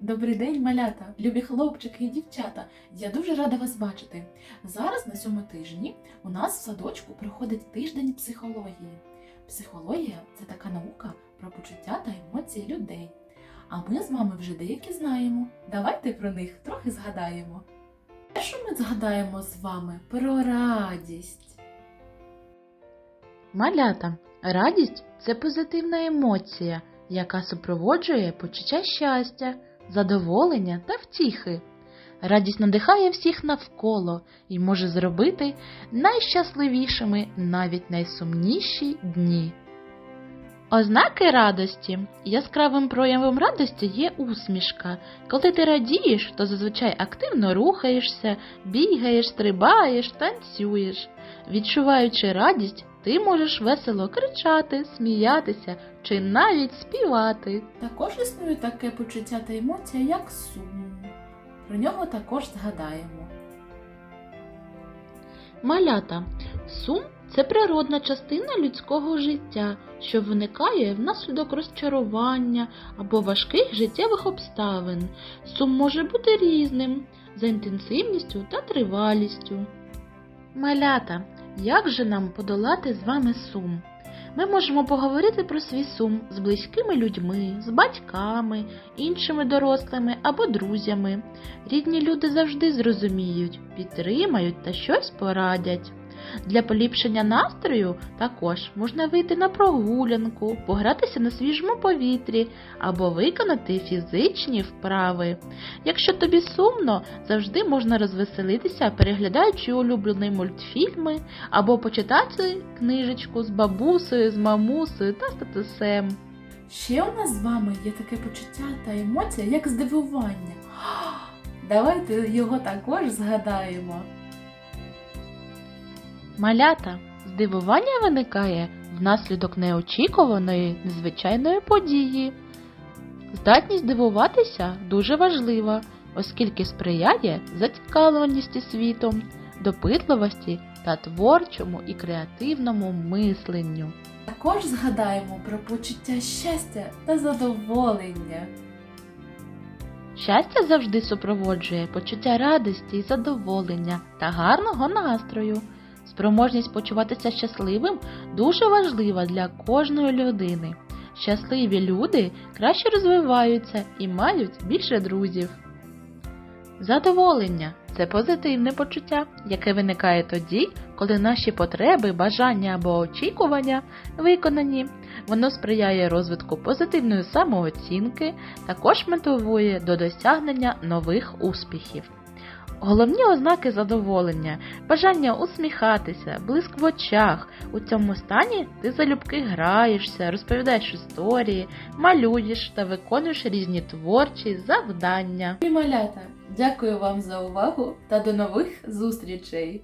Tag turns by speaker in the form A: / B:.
A: Добрий день, малята, любі хлопчики і дівчата. Я дуже рада вас бачити. Зараз на цьому тижні у нас в садочку проходить тиждень психології. Психологія це така наука про почуття та емоції людей. А ми з вами вже деякі знаємо. Давайте про них трохи згадаємо. Першу ми згадаємо з вами про радість.
B: Малята. Радість це позитивна емоція, яка супроводжує почуття щастя, задоволення та втіхи. Радість надихає всіх навколо і може зробити найщасливішими навіть найсумніші дні. Ознаки радості. Яскравим проявом радості є усмішка. Коли ти радієш, то зазвичай активно рухаєшся, бігаєш, стрибаєш, танцюєш. Відчуваючи радість, ти можеш весело кричати, сміятися чи навіть співати.
A: Також існує таке почуття та емоція, як сум. Про нього також згадаємо.
B: Малята. Сум це природна частина людського життя, що виникає внаслідок розчарування або важких життєвих обставин. Сум може бути різним за інтенсивністю та тривалістю. Малята, як же нам подолати з вами сум? Ми можемо поговорити про свій сум з близькими людьми, з батьками, іншими дорослими або друзями. Рідні люди завжди зрозуміють, підтримають та щось порадять. Для поліпшення настрою також можна вийти на прогулянку, погратися на свіжому повітрі або виконати фізичні вправи. Якщо тобі сумно, завжди можна розвеселитися, переглядаючи улюблені мультфільми або почитати книжечку з бабусею, з мамусею та з татусем.
A: Ще у нас з вами є таке почуття та емоція, як здивування. Давайте його також згадаємо.
B: Малята, здивування виникає внаслідок неочікуваної незвичайної події. Здатність дивуватися дуже важлива, оскільки сприяє зацікавленості світом, допитливості та творчому і креативному мисленню.
A: Також згадаємо про почуття щастя та задоволення.
B: Щастя завжди супроводжує почуття радості і задоволення та гарного настрою. Спроможність почуватися щасливим дуже важлива для кожної людини. Щасливі люди краще розвиваються і мають більше друзів. Задоволення це позитивне почуття, яке виникає тоді, коли наші потреби, бажання або очікування виконані. Воно сприяє розвитку позитивної самооцінки, також мотивує до досягнення нових успіхів. Головні ознаки задоволення, бажання усміхатися, блиск в очах. У цьому стані ти залюбки граєшся, розповідаєш історії, малюєш та виконуєш різні творчі завдання.
A: І малята, дякую вам за увагу та до нових зустрічей!